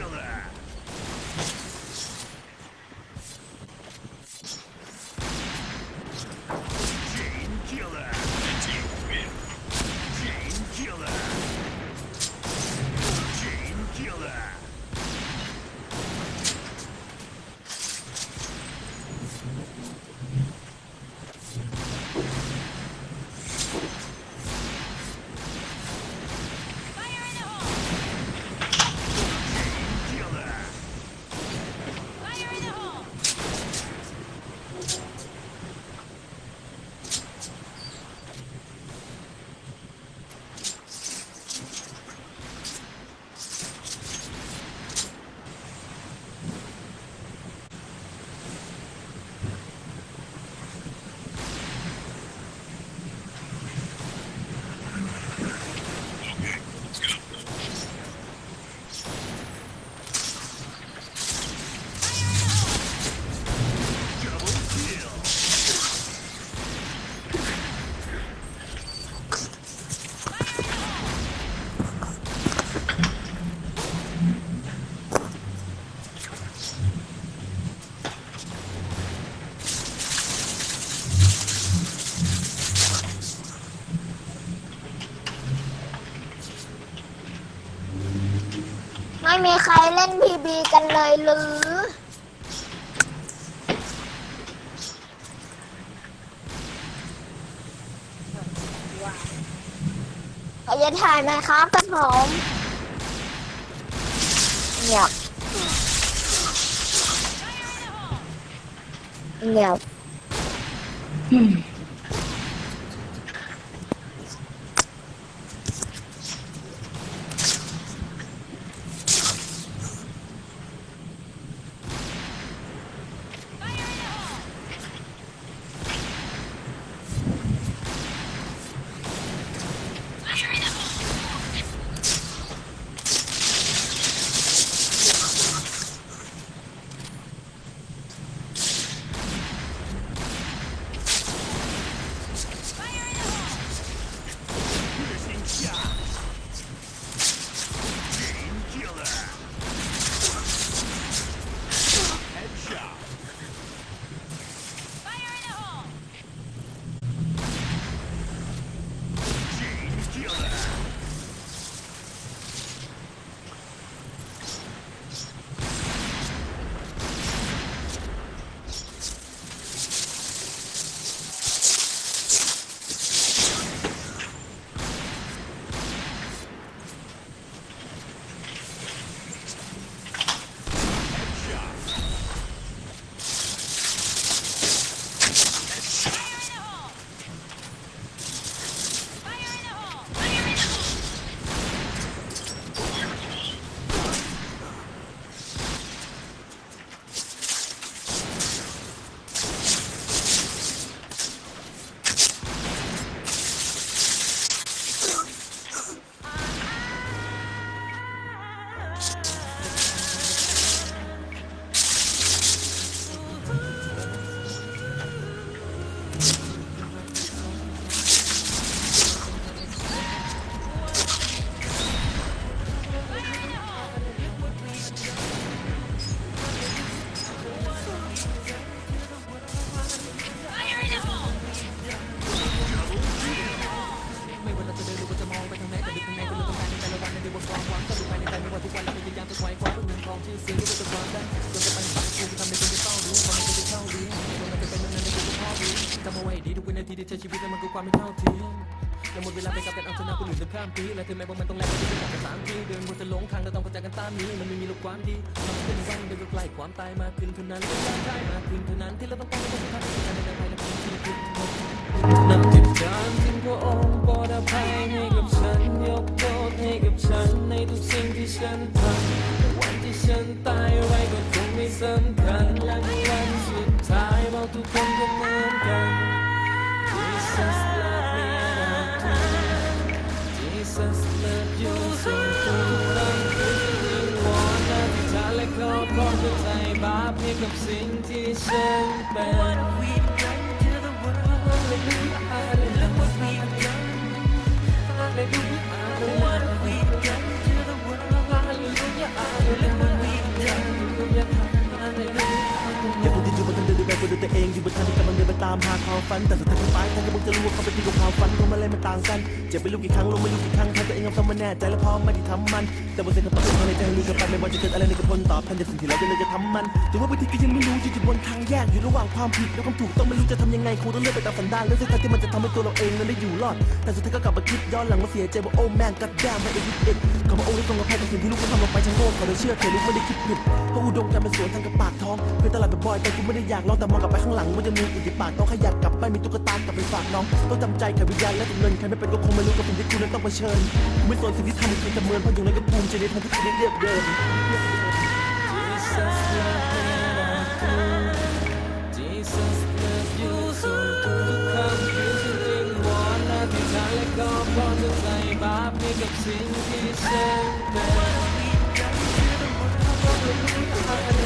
Dracula. ไม่มีใครเล่นพีบีกันเลยหรือ ใครจะถ่ายไหมครับกับผมเงียบเงียบ อเงินทองชื่อเสียงที่จะความได้จนจะไปฝันกูทำในสิ่งที่ต้องรู้ความมันจะเข้ารู้คนมันจะเป็นนั้นในสิ่งที่พ่อรู้จำเอาไว้ดีทุกวินาทีที่ใช้ชีวิตนั้นมันคือความไม่เท่าเทียมและหมดเวลาไปกับการเอาชนะคนอื่นจนข้ามปีและถึงแม้ว่ามันต้องแลกกันด้วยกันสามทีเดินบนจะหลงทางเราต้องเข้าใจกันตามนี้มันไม่มีหรอกความดีทำขึ้นวันเดียวก็ใกล้ความตายมากขึ้นเท่านั้นและได้มากขึ้นเท่านั้นที่เราต้องการในวันสุดท้ายในการในภายในความที่ผิด สำคัญและวันสุดท้ายเราทุกคนก็เหมือนกัน Jesus love me and I do Jesus love you ส่งทุกคำคืนวิงวอนอธิษฐานและขอพรเพื่อไถ่บาปให้กับสิ่งที่ฉันเป็น We've done to the world Hallelujah Hallelujah What we've done Hallelujah ามหาความฝัน แต่สุดท้ายคนตายท่านก็มึงจะรู้ว่าเขาเป็นที่ของความฝันของมันอะไรมันต่างกันเจ็บไปรู้กี่ครั้งลงไม่รู้กี่ครั้งทำตัวเองกับซ้ำมาแน่ใจและพร้อมมาที่ทำมัน แต่บนเส้นทางต้องในใจให้รู้กันไปไม่ว่าจะเกิดอะไรในกระพนตอบแทนจากสิ่งที่เราจะเลยจะทำมันแต่ว่าบางทีก็ยังไม่รู้อยู่บนทางแยกอยู่ระหว่างความผิดและความถูกต้องไม่รู้จะทำยังไงคงต้องเลือกไปตามสันดานและเส้นทางที่มันจะทำให้ตัวเราเองนั้นได้อยู่รอด แต่สุดท้ายก็กลับมาคิดย้อนหลังมาเสียใจว่าโอ้แม่งกัดแด้ไม่ได้ยึดเอ็ดคำว่าโอ้ได้ตรงกับแพ้กับสิ่งที่ลูกเขาทำลงไปฉันโง่ขอเลยเชื่อเธอลูกไม่ได้คิดผิดเพราะอุดมการณ์เป็นสวนทางกับปากท้องเคยตลาดบ่อยแต่กูไม่ได้อยากลองแต่มองกลับไปข้างหลังว่าจะมีอีกที่ปากน้องขยันกลับไม่มีตุ๊กตากลับไปฝากน้องต้องจำใจขับวิญญาณและถุงเงินใครไม่เป็นก็คงไม่รู้กับสิ่งที่คุณนั้นต้องเผชิญกูไม่สนสิ่งที่ทำใครจะเมินเพราะอยู่ในกระภูมิใจในทางที่คุณได้เลือกเดิน สิ่งที่ฉัน